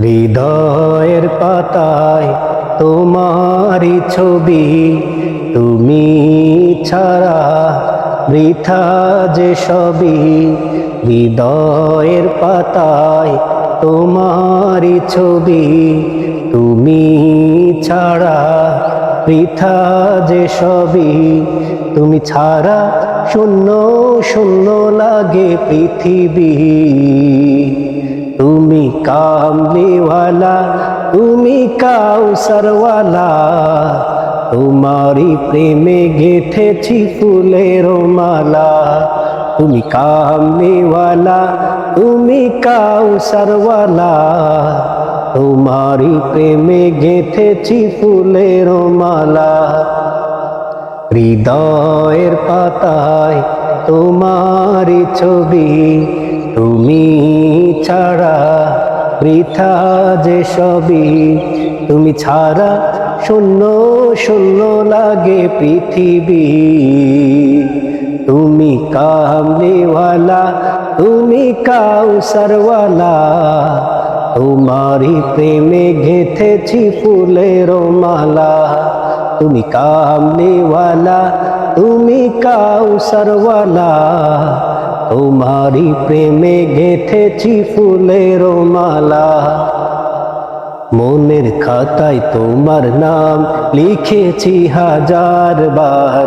হৃদয়ের পাতায় তোমারই ছবি, তুমি ছাড়া বৃথা যে সবই। হৃদয়ের পাতায় তোমারই ছবি, তুমি ছাড়া বৃথা যে সবই। তুমি ছাড়া শূন্য শূন্য লাগে পৃথিবী। তুমি কামলিওয়ালা, তুমি কাউসারওয়ালা। তোমারি প্রেমে গেথেছি ফুলের মালা। তুমি কামলিওয়ালা, তুমি কাউসারওয়ালা। তোমারি প্রেমে গেথেছি ফুলের মালা। হৃদয়ের পাতায় তোমারি ছবি। তুমি ছাড়া বৃথা যে সবই, তুমি ছাড়া শূন্য শূন্য লাগে পৃথিবী। তুমি কামলিওয়ালা, তুমি কাউসারওয়ালা তোমারি প্রেমে গেথেছি ফুলের মালা। তুমি কামলিওয়ালা, তুমি কাউসারওয়ালা তোমারি প্রেমে গেথেছি ফুলের মালা। মনের খাতায় তোমার নাম লিখেছি হাজার বার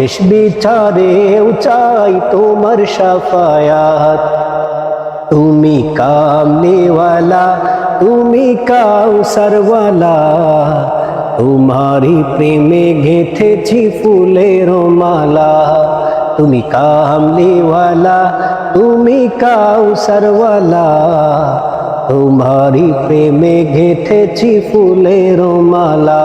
শেষ বিচারেও চাই তোমার সাফায়াত। তুমি কামনেওয়ালা, তুমি কাউসারওয়ালা তোমারি প্রেমে গেথেছি ফুলের মালা। তুমি কামনেওয়ালা, তুমি কাউসারওয়ালা তোমারি প্রেমে গেথেছি ফুলের মালা।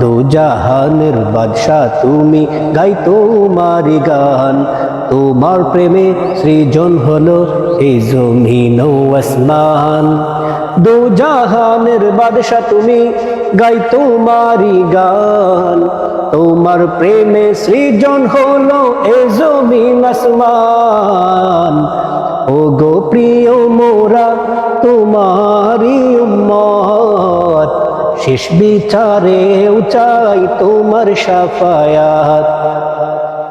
দু জাহানের বাদশাহ, তুমি গাই তোমারি গান। তোমার প্রেমে সৃজন হলো এ জমিন আসমান। দু জাহানের বাদশাহ, তুমি গাই তোমারি গান। তোমার প্রেমে সৃজন হলো এ জমিন আসমান। ও গো প্রিয় মোরা তোমারি শেষ বিচারে চাই তোমার সাফায়াত।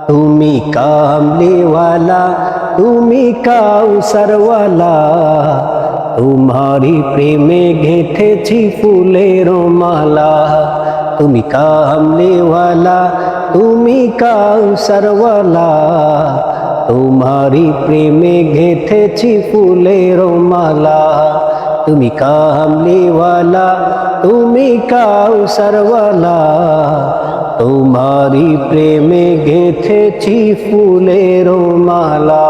তুমি কামলিওয়ালা, তুমি কাউসারওয়ালা। তোমারি প্রেমে গেথেছি ফুলের মালা। তুমি কামলিওয়ালা, তুমি কাউসারওয়ালা। তোমারি প্রেমে গেথেছি ফুলের মালা। তুমি কামলিওয়ালা তুমি কাউসারওয়ালা তোমারি প্রেমে গেথেছি ফুলের মালা